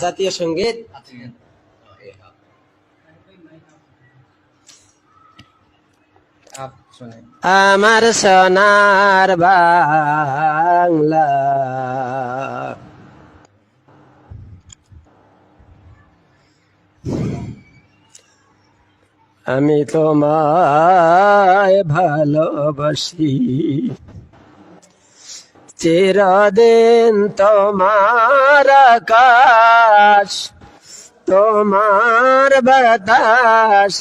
জাতীয় সংগীত। আমার সোনার বাংলা। আমি তোমায় ভালোবাসি। চিরদিন তোমার আকাশ, তোমার বাতাস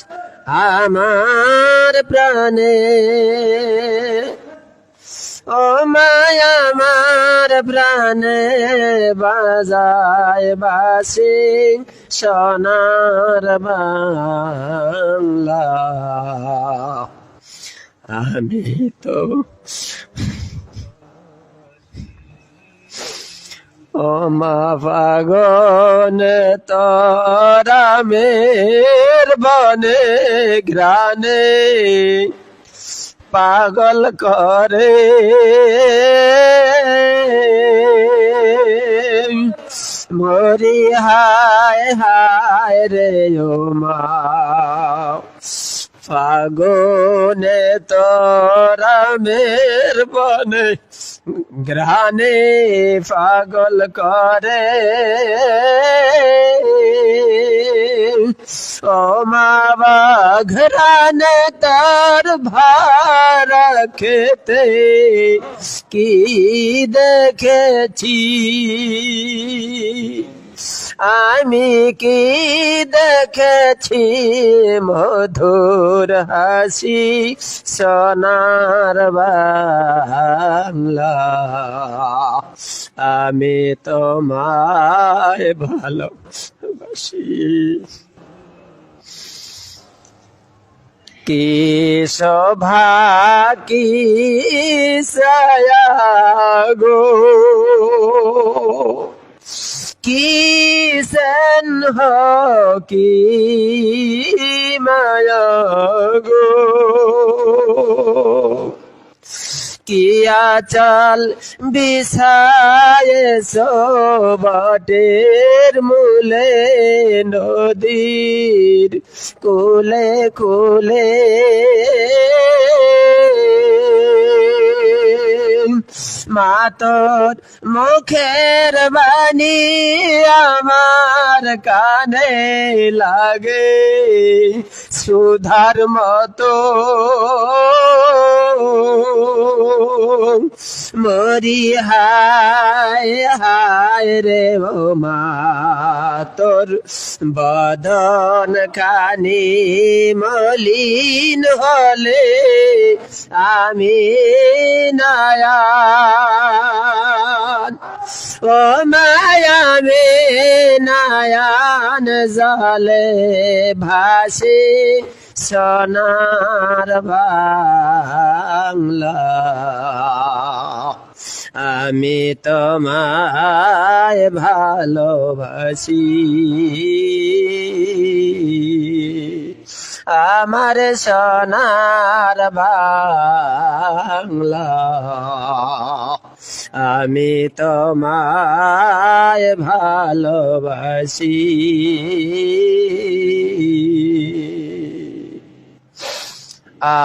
আমার প্রাণে। ও মায়া আমার প্রাণে বাজায় বাসি সোনার বাংলা। আমি তো ও মা পাগন তোরা বনে গ্রানে পাগল করে। মরি হায় হায় রে ও মা ফাগুনে তোরা বনে গ্রানে পাগল করে। ও মা বাঘরানে তার ভার খেতে কি দেখেছি? আমি কি দেখেছি মধুর হাসি সোনার বাংলা? আমি তোমায় ভালোবাসি। কি শোভা, কি সায়া গো? কি সেন হো কি মায়া গো? কি আচাল বিছায় সোবাটের মূলে নদীর কুলে কুলে? মাতর মুখের বাণী আমার কানে লাগে। সুধার মতো মরি হায় হায় রে ও মা, তোর বদন কানি মলিন হলে আমি নায়ান ও মায়ামে নায়ান জলে ভাসে সোনার বাংলা। আমি তোমায় ভালোবাসি। আমার সোনার বাংলা। আমি তোমায় ভালোবাসি। আ